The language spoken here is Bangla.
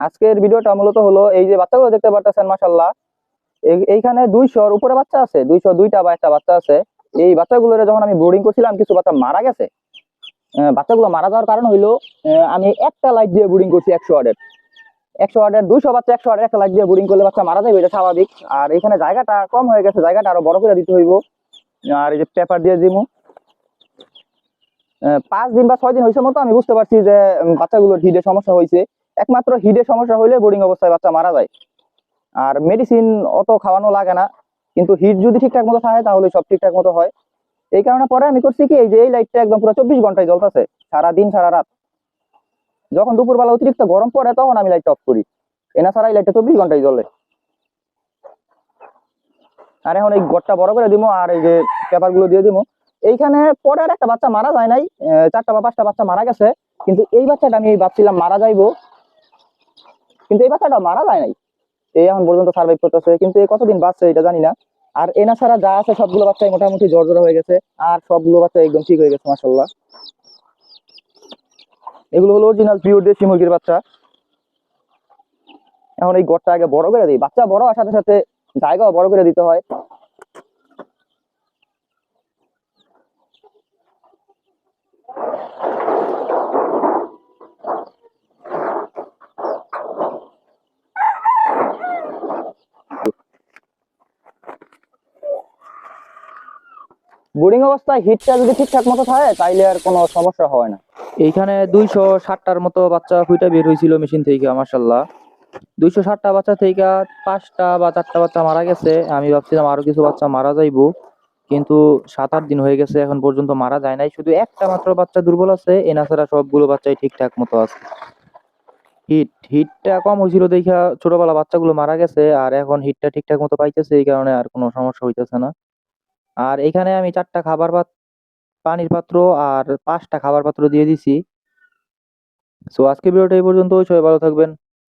আজকের ভিডিওটা মূলত হলো এই যে বাচ্চাগুলো দেখতে পারতেছেন মাসাল্লাহ এইখানে দুইশোর উপরে বাচ্চা আছে দুইশো দুইটা বা একটা বাচ্চা আছে। এই বাচ্চাগুলোর যখন আমি বোর্ডিং করছিলাম, কিছু বাচ্চা মারা গেছে। বাচ্চাগুলো মারা যাওয়ার কারণ হইল আমি একটা লাইট দিয়ে বোর্ডিং করছি একশো ওয়ার্ডের। একশো ওয়ার্ডের দুইশো বাচ্চা, একশো ওয়ার্ডের একটা লাইট দিয়ে বোর্ডিং করলে বাচ্চা মারা যাবে, এটা স্বাভাবিক। আর এখানে জায়গাটা কম হয়ে গেছে, জায়গাটা আরও বড় করে দিতে হইব। আর এই যে পেপার দিয়ে দিমু। পাঁচ দিন বা ছয় দিন হয়েছে মতো আমি বুঝতে পারছি যে বাচ্চাগুলোর হিডের সমস্যা হয়েছে একমাত্র হিডের সমস্যা হইলে বোর্ডিং অবস্থায় বাচ্চা মারা যায়। আর মেডিসিন অত খাওয়ানো লাগে না, কিন্তু হিট যদি ঠিকঠাক মতো থাকে তাহলে সব ঠিকঠাক মতো হয়। এই কারণে পরে আমি করছি কি, এই যে এই লাইটটা একদম পুরো চব্বিশ ঘন্টায় জ্বলতেছে সারা দিন সারা রাত। যখন দুপুরবেলা অতিরিক্ত গরম পড়ে তখন আমি লাইটটা অফ করি। এনা ছাড়া এই লাইটটা চব্বিশ ঘন্টায় জ্বলে। আর এখন এই গড়টা বড় করে দিব আর এই যে পেপারগুলো দিয়ে দিব এইখানে পরে আর একটা বাচ্চা মারা যায় নাই চারটা বা পাঁচটা বাচ্চা মারা গেছে, কিন্তু এই বাচ্চাটা আমি ভাবছিলাম মারা যাইবো। কিন্তু এই বাচ্চাটা মারা যায় নাই। এই এখন পর্যন্ত সার্ভাইভ করতেছে, কিন্তু এ কতদিন বাঁচছে এটা জানি না। আর এনা ছাড়া যা আছে সবগুলো বাচ্চাই মোটামুটি জ্বর জ্বর হয়ে গেছে, আর সবগুলো বাচ্চা একদম ঠিক হয়ে গেছে মাসাল্লাহ এগুলো হলো অরিজিনাল পিওর দেশি মুরগির বাচ্চা। এখন এই গড়টা আগে বড় করে দিই। বাচ্চা বড় হওয়ার সাথে সাথে জায়গাও বড় করে দিতে হয়। বোর্ডিং অবস্থায় হিটটা যদি ঠিকঠাক মতো থাকে, তাইলে আর কোনো সমস্যা হয় না। এইখানে দুইশো ষাটটার মতো বাচ্চা ফুইটা বের হয়েছিল মেশিন থেকে মাসাল্লাহ দুইশো ষাটটা বাচ্চা থেকে পাঁচটা বা চারটা বাচ্চা মারা গেছে। আমি ভাবছিলাম আরও কিছু বাচ্চা মারা যাইবো, কিন্তু সাত আট দিন হয়ে গেছে, এখন পর্যন্ত মারা যায় নাই। শুধু একটা মাত্র বাচ্চা দুর্বল আছে, এনা ছাড়া সবগুলো বাচ্চাই ঠিকঠাক মতো আছে। হিট হিটটা কম হয়েছিল দেখা ছোটবেলা বাচ্চাগুলো মারা গেছে, আর এখন হিটটা ঠিকঠাক মতো পাইতেছে, এই কারণে আর কোনো সমস্যা হইতেছে না। আর এখানে আমি চারটা খাবার পাত পানির পাত্র আর পাঁচটা খাবার পাত্র দিয়ে দিছি। সো আজকে ভিডিওটা এই পর্যন্ত সবাই ভালো থাকবেন।